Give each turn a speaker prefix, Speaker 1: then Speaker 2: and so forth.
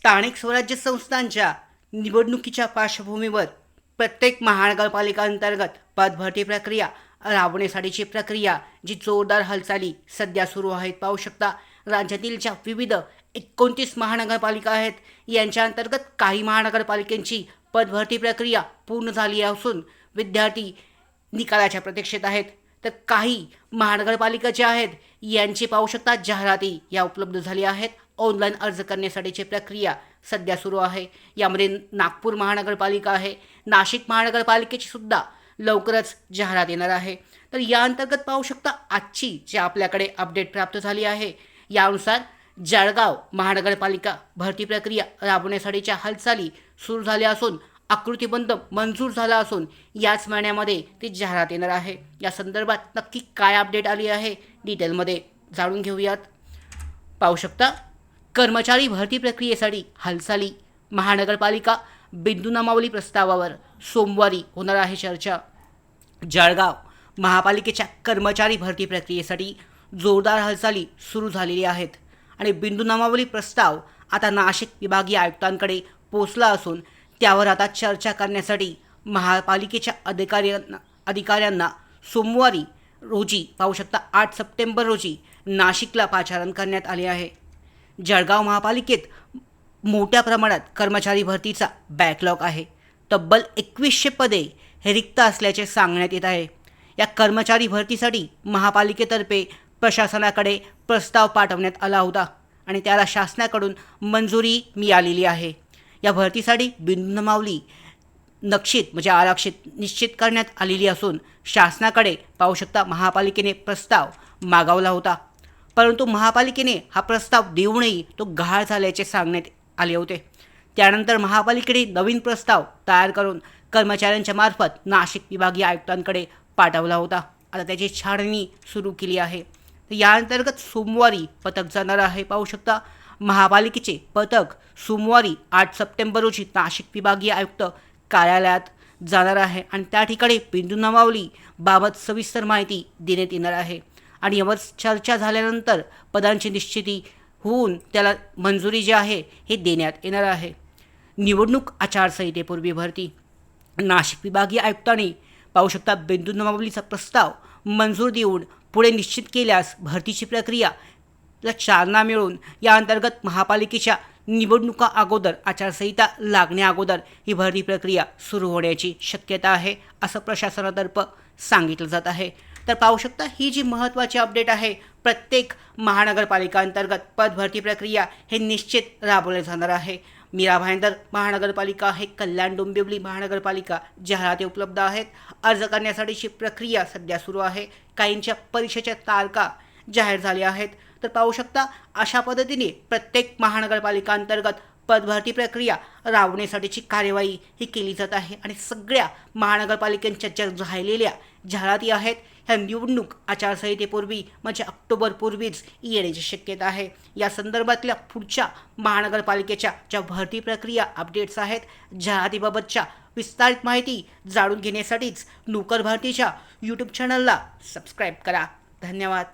Speaker 1: स्थानिक स्वराज्य संस्थांच्या निवडणुकीच्या पार्श्वभूमीवर प्रत्येक महानगरपालिकांतर्गत पदभरती प्रक्रिया राबवण्यासाठीची प्रक्रिया जी जोरदार हालचाली सध्या सुरू आहेत पाहू शकता. राज्यातील ज्या विविध एकोणतीस महानगरपालिका आहेत यांच्या अंतर्गत काही महानगरपालिकांची पदभरती प्रक्रिया पूर्ण झाली असून विद्यार्थी निकालाच्या प्रतीक्षेत आहेत. तर काही महानगरपालिका ज्या आहेत यांची पाहू शकता जाहिराती या उपलब्ध झाल्या आहेत. ऑनलाईन अर्ज करण्यासाठीची प्रक्रिया सध्या सुरू आहे. यामध्ये नागपूर महानगरपालिका आहे. नाशिक महानगरपालिकेची सुद्धा लवकरच जाहिरात येणार आहे. तर या अंतर्गत पाहू शकता आजची जी आपल्याकडे अपडेट प्राप्त झाली आहे यानुसार जळगाव महानगरपालिका भरती प्रक्रिया राबवण्यासाठीच्या हालचाली सुरू झाल्या असून आकृतीबंध मंजूर झाला असून याच महिन्यामध्ये ती जाहिरात येणार आहे. या संदर्भात नक्की काय अपडेट आली आहे डिटेलमध्ये जाणून घेऊयात. पाहू शकता कर्मचारी भरती प्रक्रियेसाठी हालचाली. महानगरपालिका बिंदूनामावली प्रस्तावावर सोमवारी होणार आहे चर्चा. जळगाव महापालिकेच्या कर्मचारी भरती प्रक्रियेसाठी जोरदार हालचाली सुरू झालेली आहेत आणि बिंदूनामावली प्रस्ताव आता नाशिक विभागीय आयुक्तांकडे पोचला असून त्यावर आता चर्चा करण्यासाठी महापालिकेच्या अधिकाऱ्यांना अधिकाऱ्यांना सोमवारी रोजी पाहू शकता आठ सप्टेंबर रोजी नाशिकला पाचारण करण्यात आले आहे. जळगाव महापालिकेत मोठ्या प्रमाणात कर्मचारी भरतीचा बॅकलॉग आहे. तब्बल एकवीसशे पदे हे रिक्त असल्याचे सांगण्यात येत आहे. या कर्मचारी भरतीसाठी महापालिकेतर्फे प्रशासनाकडे प्रस्ताव पाठवण्यात आला होता आणि त्याला शासनाकडून मंजुरी मिळालेली आहे. या भरतीसाठी बिंदमावली नक्षित नक्षीत म्हणजे आरक्षित निश्चित करण्यात आलेली असून शासनाकडे पाहू शकता महापालिकेने प्रस्ताव मागवला होता. परंतु महापालिकेने हा प्रस्ताव देऊनही तो गहाळ झाल्याचे सांगण्यात आले होते. त्यानंतर महापालिकेने नवीन प्रस्ताव तयार करून कर्मचाऱ्यांच्या मार्फत नाशिक विभागीय आयुक्तांकडे पाठवला होता. आता त्याची छाननी सुरू केली आहे. तर या अंतर्गत सोमवारी पथक जाणार आहे. पाहू शकता महापालिकेचे पथक सोमवारी आठ सप्टेंबर रोजी नाशिक विभागीय आयुक्त कार्यालयात जाणार आहे. आणि त्या ठिकाणी बिंदू नमावली बाबत सविस्तर माहिती देण्यात येणार आहे. आणि यावर चर्चा झाल्यानंतर पदांची निश्चिती होऊन त्याला मंजुरी जी आहे हे देण्यात येणार आहे. निवडणूक आचारसंहितेपूर्वी भरती. नाशिक विभागीय आयुक्तांनी पाहू शकता बिंदू नमावलीचा प्रस्ताव मंजूर देऊन पुढे निश्चित केल्यास भरतीची प्रक्रिया ला चालना मिळून या अंतर्गत महापालिकेच्या निवडणुका अगोदर आचारसंहिता लागण्या अगोदर ही भरती प्रक्रिया सुरू होण्याची शक्यता आहे असं प्रशासनातर्फे सांगितलं जात आहे. तर पाहू शकता ही जी महत्त्वाची अपडेट आहे प्रत्येक महानगरपालिका अंतर्गत पदभरती प्रक्रिया हे निश्चित राबवले जाणार आहे. मीरा भाईंदर महानगरपालिका आहे कल्याण डोंबिवली महानगरपालिका जाहिराती उपलब्ध आहेत. अर्ज करण्यासाठीची प्रक्रिया सध्या सुरू आहे. काहींच्या परीक्षेच्या तारखा जाहीर झाल्या आहेत. तर पाहू शकता अशा पद्धतीने प्रत्येक महानगरपालिका अंतर्गत पदभरती प्रक्रिया राबवण्यासाठीची कार्यवाही ही केली जात आहे. आणि सगळ्या महानगरपालिकांच्या ज्या राहिलेल्या जाहिराती आहेत. ह्या निवडणूक आचारसंहितेपूर्वी म्हणजे ऑक्टोबरपूर्वीच येण्याची शक्यता आहे. या संदर्भातल्या पुढच्या महानगरपालिकेच्या ज्या भरती प्रक्रिया अपडेट्स आहेत जाहिरातीबाबतच्या विस्तारित माहिती जाणून घेण्यासाठीच नोकर भरतीच्या यूट्यूब चॅनलला सबस्क्राईब करा. धन्यवाद.